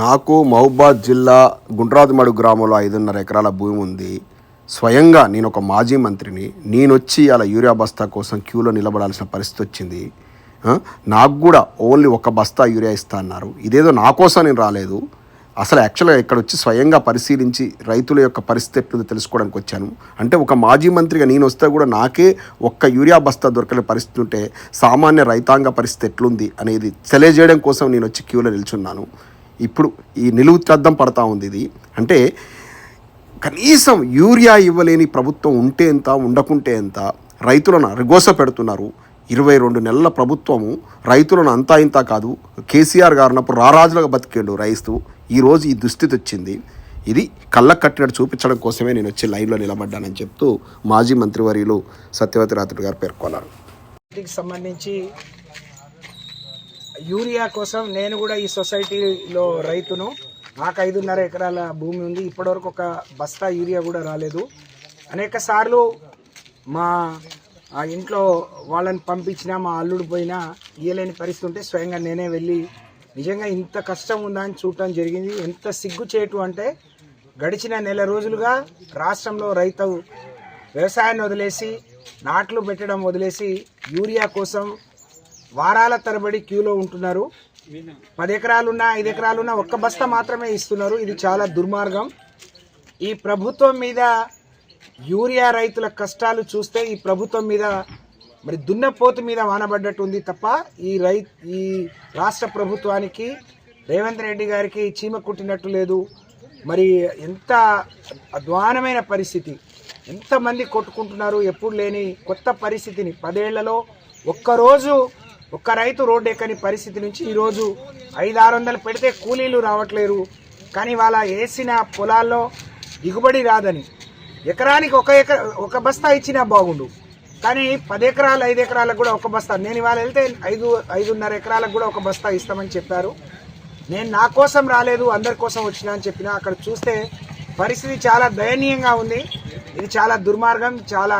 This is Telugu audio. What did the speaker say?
నాకు మహబాద్ జిల్లా గుండ్రాదిమడు గ్రామంలో ఐదున్నర ఎకరాల భూమి ఉంది. స్వయంగా నేను ఒక మాజీ మంత్రిని. నేను వచ్చి అలా యూరియా బస్తా కోసం క్యూలో నిలబడాల్సిన పరిస్థితి వచ్చింది. నాకు కూడా ఓన్లీ ఒక బస్తా యూరియా ఇస్తా అన్నారు. ఇదేదో నా కోసం నేను రాలేదు. అసలు యాక్చువల్గా ఇక్కడ వచ్చి స్వయంగా పరిశీలించి రైతుల యొక్క పరిస్థితి ఎట్లుందో తెలుసుకోవడానికి వచ్చాను. అంటే ఒక మాజీ మంత్రిగా నేను వస్తే కూడా నాకే ఒక్క యూరియా బస్తా దొరకని పరిస్థితి ఉంటే సామాన్య రైతాంగ పరిస్థితి ఎట్లుంది అనేది తెలియజేయడం కోసం నేను వచ్చి క్యూలో నిల్చున్నాను. ఇప్పుడు ఈ నిలువు అద్దం పడతా ఉంది ఇది. అంటే కనీసం యూరియా ఇవ్వలేని ప్రభుత్వం ఉంటే ఎంత ఉండకుంటే ఎంత రైతులను అరగోస పెడుతున్నారు. ఇరవై రెండు నెలల ప్రభుత్వము రైతులను అంతా ఇంత కాదు కేసీఆర్ గారు ఉన్నప్పుడు రారాజులుగా బతికేడు రైతు. ఈరోజు ఈ దుస్థితి వచ్చింది. ఇది కళ్ళ కట్టినట్టు చూపించడం కోసమే నేను వచ్చి లైన్లో నిలబడ్డానని చెప్తూ మాజీ మంత్రివర్యులు సత్యవతి రాత్రుడు గారు పేర్కొన్నారు. సంబంధించి యూరియా కోసం నేను కూడా ఈ సొసైటీలో రైతును. నాకు ఐదున్నర ఎకరాల భూమి ఉంది. ఇప్పటివరకు ఒక బస్తా యూరియా కూడా రాలేదు. అనేక సార్లు మా ఇంట్లో వాళ్ళని పంపించినా మా అల్లుడు పోయినా ఇయ్యలేని పరిస్థితి ఉంటే స్వయంగా నేనే వెళ్ళి నిజంగా ఇంత కష్టం ఉందా అని చూడటం జరిగింది. ఎంత సిగ్గుచేటు అంటే గడిచిన నెల రోజులుగా రాష్ట్రంలో రైతు వ్యవసాయాన్ని వదిలేసి నాట్లు పెట్టడం వదిలేసి యూరియా కోసం వారాల తరబడి క్యూలో ఉంటున్నారు. పది ఎకరాలున్నా ఐదు ఎకరాలున్నా ఒక్క బస్తా మాత్రమే ఇస్తున్నారు. ఇది చాలా దుర్మార్గం. ఈ ప్రభుత్వం మీద యూరియా రైతుల కష్టాలు చూస్తే ఈ ప్రభుత్వం మీద మరి దున్నపోతు మీద వానబడ్డట్టు ఉంది తప్ప ఈ రై ఈ రాష్ట్ర ప్రభుత్వానికి రేవంత్ రెడ్డి గారికి చీమ కుట్టినట్టు లేదు. మరి ఎంత అధ్వానమైన పరిస్థితి. ఎంతమంది కొట్టుకుంటున్నారు ఎప్పుడు లేని కొత్త పరిస్థితిని. పదేళ్ళలో ఒక్కరోజు ఒక్క రైతు రోడ్డు ఎక్కని పరిస్థితి నుంచి ఈరోజు ఐదు ఆరు వందలు పెడితే కూలీలు రావట్లేరు. కానీ వాళ్ళ వేసిన పొలాల్లో దిగుబడి రాదని. ఎకరానికి ఒక ఎకర ఒక బస్తా ఇచ్చినా బాగుండు. కానీ పది ఎకరాలు ఐదు ఎకరాలకు కూడా ఒక బస్తా. నేను ఇవాళ వెళ్తే ఐదు ఐదున్నర ఎకరాలకు కూడా ఒక బస్తా ఇస్తామని చెప్పారు. నేను నా కోసం రాలేదు అందరి కోసం వచ్చినా అని చెప్పిన. అక్కడ చూస్తే పరిస్థితి చాలా దయనీయంగా ఉంది. ఇది చాలా దుర్మార్గం చాలా